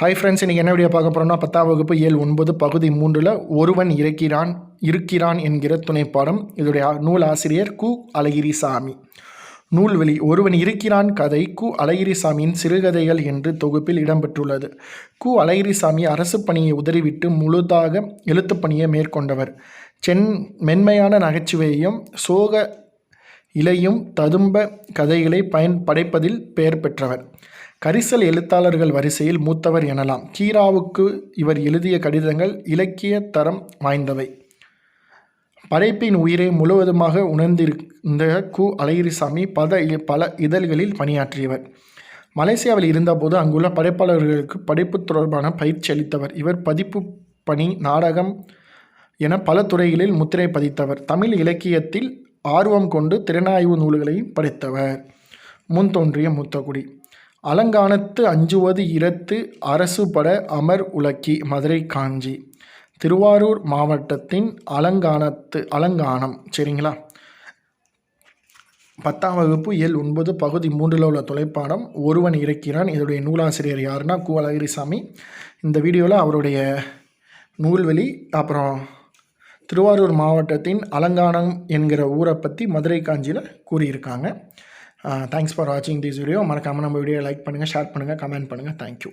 Hi friends இன்றைக்கி என்ன video பார்க்க போகிறோம்னா பத்தாம் வகுப்பு ஏழு ஒன்பது பகுதி மூன்றில் ஒருவன் இருக்கிறான் இருக்கிறான் என்கிற துணைப்பாடம். இதோடைய நூல் ஆசிரியர் கு. அழகிரிசாமி. நூல்வெளி ஒருவன் இருக்கிறான் கதை கு. அழகிரிசாமியின் சிறுகதைகள் என்று தொகுப்பில் இடம்பெற்றுள்ளது. கு. அழகிரிசாமி அரசு பணியை உதறிவிட்டு முழுதாக எழுத்துப் பணியை மேற்கொண்டவர். சென் மென்மையான நகைச்சுவையையும் சோக இலையும் ததும்ப கதைகளை பயன் படைப்பதில் பெயர் பெற்றவர். கரிசல் எழுத்தாளர்கள் வரிசையில் மூத்தவர் எனலாம். கீராவுக்கு இவர் எழுதிய கடிதங்கள் இலக்கிய தரம் வாய்ந்தவை. படைப்பின் உயிரை முழுவதுமாக உணர்ந்திருந்த கு. அழகிரிசாமி பத பல இதழ்களில் பணியாற்றியவர். மலேசியாவில் இருந்தபோது அங்குள்ள படைப்பாளர்களுக்கு படைப்பு தொடர்பான பயிற்சி அளித்தவர். இவர் பதிப்பு பணி நாடகம் என பல துறைகளில் முத்திரை பதித்தவர். தமிழ் இலக்கியத்தில் ஆர்வம் கொண்டு திறனாய்வு நூல்களையும் படைத்தவர். முன் தோன்றிய மூத்தகுடி அலங்கானத்து அஞ்சுவது இரத்து அரசு பட அமர் உலக்கி மதுரை காஞ்சி. திருவாரூர் மாவட்டத்தின் அலங்கானத்து அலங்கானம் சரிங்களா? பத்தாம் வகுப்பு எல் ஒன்பது பகுதி மூன்றில் உள்ள தொலைப்பாடம் ஒருவன் இருக்கிறான் இதோடைய நூலாசிரியர் யாருன்னா கு அழகிரிசாமி இந்த வீடியோவில் அவருடைய நூல்வெளி அப்புறம் திருவாரூர் மாவட்டத்தின் அலங்கானம் என்கிற ஊரை பற்றி மதுரை காஞ்சியில் கூறியிருக்காங்க. தேங்க்ஸ் ஃபார் வாட்சிங் திஸ் வீடியோ மறக்காமல் நம்ம வீடியோ லைக் பண்ணுங்கள் ஷேர் பண்ணுங்கள் கமெண்ட் பண்ணுங்கள் தேங்க்யூ